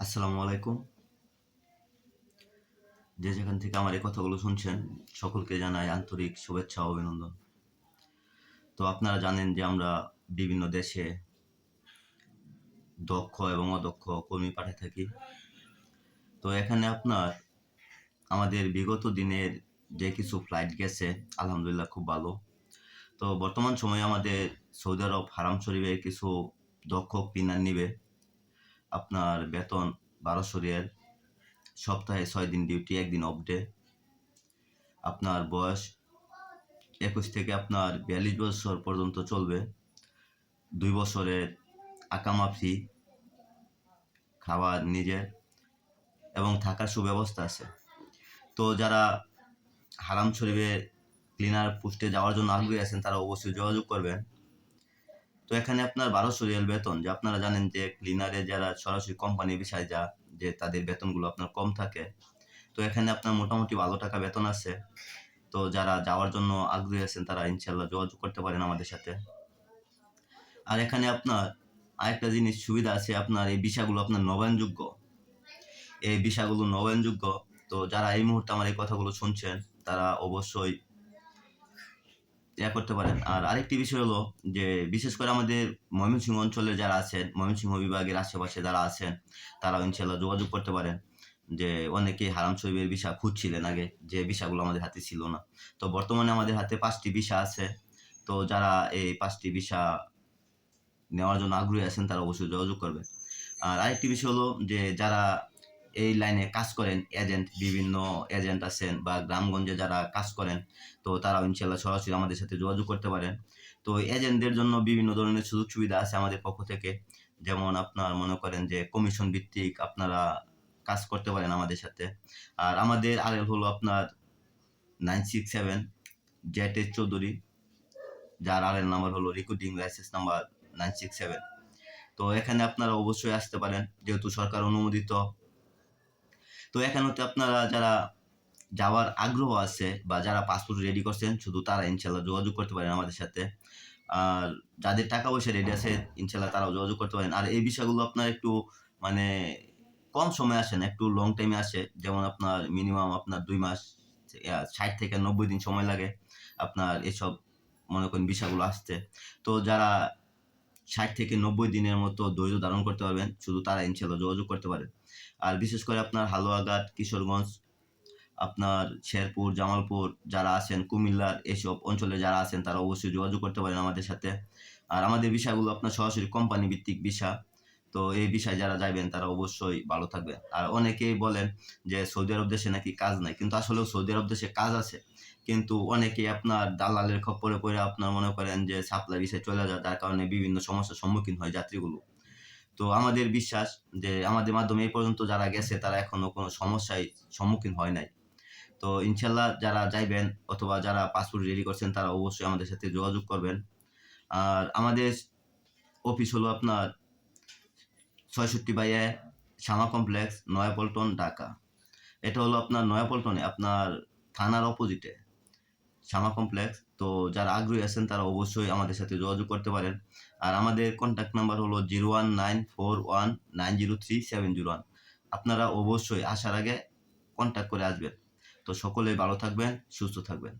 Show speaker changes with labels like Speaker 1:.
Speaker 1: আসসালামু আলাইকুম। যে যেখান থেকে আমার এই কথাগুলো শুনছেন, সকলকে জানাই আন্তরিক শুভেচ্ছা ও অভিনন্দন। তো আপনারা জানেন যে আমরা বিভিন্ন দেশে দক্ষ এবং অদক্ষ কর্মী পাঠিয়ে থাকি। তো এখানে আপনার আমাদের বিগত দিনের যে কিছু ফ্লাইট গেছে, আলহামদুলিল্লাহ খুব ভালো। তো বর্তমান সময়ে আমাদের সৌদি আরব হারাম শরীফের কিছু দক্ষ ক্লিনার নিবে। আপনার বেতন বারোশো রিয়াল সপ্তাহে ছয় দিন ডিউটি একদিন অফ ডে আপনার বয়স একুশ থেকে আপনার বিয়াল্লিশ বছর পর্যন্ত চলবে। দুই বছরের আকামা ফি খাবার নিজের এবং থাকার সুব্যবস্থা আছে। তো যারা হারাম শরীফে ক্লিনার পোস্টে যাওয়ার জন্য আগ্রহী আছেন, তারা অবশ্যই যোগাযোগ করবেন। তো এখানে আপনার বারোশো রিয়াল বেতন, যে আপনারা জানেন যে ক্লিনারে যারা সরাসরি কোম্পানি বিষয় যা, যে তাদের বেতনগুলো আপনার কম থাকে। তো এখানে আপনার মোটামুটি ভালো টাকা বেতন আছে। তো যারা যাওয়ার জন্য আগ্রহী আছেন, তারা ইনশাল্লাহ যোগাযোগ করতে পারেন আমাদের সাথে। আর এখানে আপনার আরেকটা জিনিস সুবিধা আছে, আপনার এই বিষয়গুলো আপনার নবায়নযোগ্য। এই বিষয়গুলো নবায়নযোগ্য। তো যারা এই মুহূর্তে আমার এই কথাগুলো শুনছেন, তারা অবশ্যই ইয়া করতে পারেন। আর আরেকটি বিষয় হলো যে, বিশেষ করে আমাদের ময়মনসিংহ অঞ্চলে যারা আছেন, ময়মনসিংহ বিভাগের আশেপাশে যারা আছেন তারা ইনশাল্লাহ যোগাযোগ করতে পারেন। যে, অনেকে হারাম শরীফের বিষা খুঁজছিলেন আগে, যে বিষাগুলো আমাদের হাতে ছিল না। তো বর্তমানে আমাদের হাতে পাঁচটি বিষা আছে। তো যারা এই পাঁচটি বিষা নেওয়ার জন্য আগ্রহী আছেন, তারা অবশ্যই যোগাযোগ করবেন। আর আরেকটি বিষয় হলো যে, যারা এই লাইনে কাজ করেন এজেন্ট, বিভিন্ন এজেন্ট আছেন বা গ্রামগঞ্জে যারা কাজ করেন, তো তারাও ইনশাল্লাহ সরাসরি আমাদের সাথে যোগাযোগ করতে পারেন। তো এজেন্টদের জন্য বিভিন্ন ধরনের সুযোগ সুবিধা আছে আমাদের পক্ষ থেকে। যেমন আপনার মনে করেন যে কমিশন ভিত্তিক আপনারা কাজ করতে পারেন আমাদের সাথে। আর আমাদের আর হলো আপনার nine six seven Z Chowdhury, যার আর নাম্বার হলো recording licence number nine six seven তো এখানে আপনারা অবশ্যই আসতে পারেন, যেহেতু সরকার অনুমোদিত। তো এখানেতে আপনারা যারা যাওয়ার আগ্রহ আছে বা যারা পাসপোর্ট রেডি করছেন, শুধু তারা ইনশাল্লাহ যোগাযোগ করতে পারেন আমাদের সাথে। আর যাদের টাকা পয়সা রেডি আছে, ইনশাল্লাহ তারাও যোগাযোগ করতে পারেন। আর এই বিষয়গুলো আপনার একটু মানে কম সময় আসে না, একটু লং টাইমে আসে। যেমন আপনার মিনিমাম আপনার দুই মাস ষাট থেকে নব্বই দিন সময় লাগে আপনার এসব, মনে করেন, বিষয়গুলো আসতে। তো যারা ষাট থেকে নব্বই দিনের মতো ধৈর্য ধারণ করতে পারবেন, শুধু তারা ইনশাল্লাহ যোগাযোগ করতে পারেন। আর বিশেষ করে আপনার হালুয়াঘাট, কিশোরগঞ্জ, আপনার শেরপুর, জামালপুর যারা আছেন, কুমিল্লার এসব অঞ্চলে যারা আছেন, তারা অবশ্যই যোগাযোগ করতে পারেন আমাদের সাথে। আর আমাদের বিষয়গুলো আপনার সরাসরি কোম্পানি ভিত্তিক বিষয় তো এই বিষয়ে যারা যাবেন তারা অবশ্যই ভালো থাকবে আর অনেকেই বলেন যে সৌদি আরব দেশে নাকি কাজ নাই। কিন্তু আসলেও সৌদি আরব দেশে কাজ আছে। কিন্তু অনেকেই আপনার দালালের খপ্পরে পড়ে আপনার মনে করেন যে সাপ্লাই বিষয়ে চলে যায় যার কারণে বিভিন্ন সমস্যার সম্মুখীন হয় যাত্রীগুলো। তো আমাদের বিশ্বাস যে আমাদের মাধ্যমে এই পর্যন্ত যারা গেছে, তারা এখনও কোনো সমস্যায় সম্মুখীন হয় নাই। তো ইনশাল্লাহ যারা যাইবেন অথবা যারা পাসপোর্ট রেডি করছেন, তারা অবশ্যই আমাদের সাথে যোগাযোগ করবেন। আর আমাদের অফিস হলো আপনার ছয়ষট্টি বাইয়ে শ্যামা কমপ্লেক্স নয়াপল্টন, ঢাকা। এটা হলো আপনার নয়াপল্টনে, আপনার থানার অপোজিটে শ্যামা কমপ্লেক্স। তো যারা আগ্রহী আছেন, তারা অবশ্যই আমাদের সাথে যোগাযোগ করতে পারেন। আর আমাদের কন্ট্যাক্ট নাম্বার হলো zero one nine four one nine zero three seven zero one আপনারা অবশ্যই আসার আগে কন্ট্যাক্ট করে আসবেন। তো সকলেই ভালো থাকবেন, সুস্থ থাকবেন।